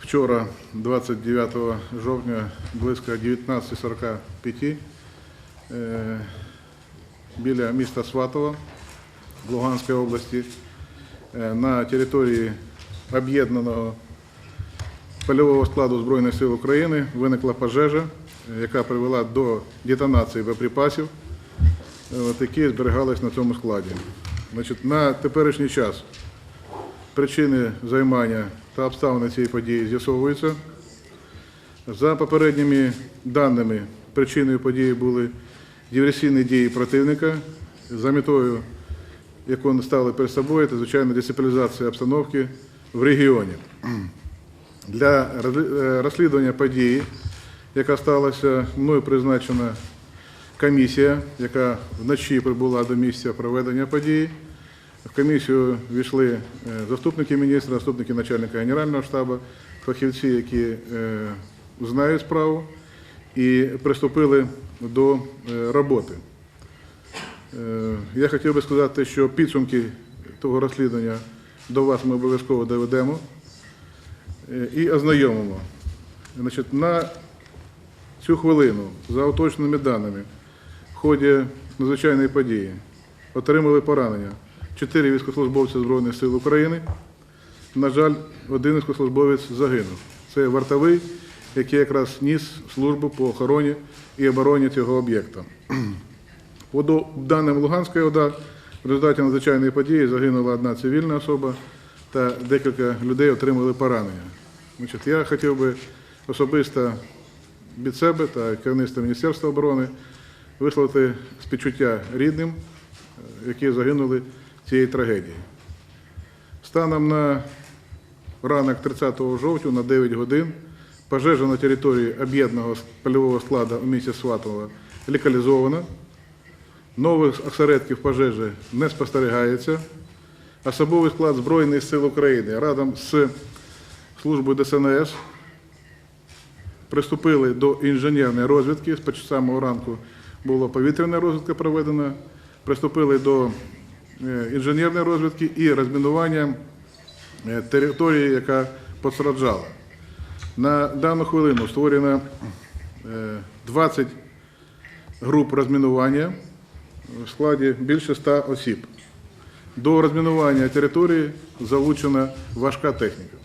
Вчора, 29 жовтня, близько 19.45 е, біля міста Сватово в Луганській області е, на території об'єднаного польового складу Збройних сил України виникла пожежа, яка привела до детонації боєприпасів от, які зберігались на цьому складі. Значить, на теперішній час причини займання та обставини цієї події з'ясовуються. За попередніми даними, причиною події були диверсійні дії противника за метою, яку вони ставили перед собою, це звичайно дестабілізація обстановки в регіоні. Для е, розслідування події, яка сталася, мною призначена комісія, яка вночі прибула до місця проведення події. В комісію війшли е, заступники міністра, заступники начальника Генерального штабу, фахівці, які е, знають справу, і приступили до е, роботи. Я хотів би сказати, що підсумки того розслідування до вас ми обов'язково доведемо і ознайомимо. Значить, на цю хвилину, за уточненими даними, в ході надзвичайної події отримали поранення чотири військовослужбовці Збройних сил України. На жаль, один військовослужбовець загинув. Це вартовий, який якраз ніс службу по охороні і обороні цього об'єкта. По даним Луганської ОДА, в результаті надзвичайної події загинула одна цивільна особа та декілька людей отримали поранення. Значить, я хотів би особисто від себе та керівництва Міністерства оборони висловити співчуття рідним, е, які загинули цій трагедії. Станом на ранок 30 жовтня на 9 годин пожежа на території об'єднаного польового складу у місті Сватово локалізована. Нових осередків пожежі не спостерігається. Особовий склад Збройних сил України разом з службою ДСНС приступили до інженерної розвідки. З самого ранку була повітряна розвідка проведена. Приступили до е, інженерної розвідки і розмінування е, території, яка постраждала. На дану хвилину створено е, 20 груп розмінування в складі більше 100 осіб. До розмінування території залучена важка техніка.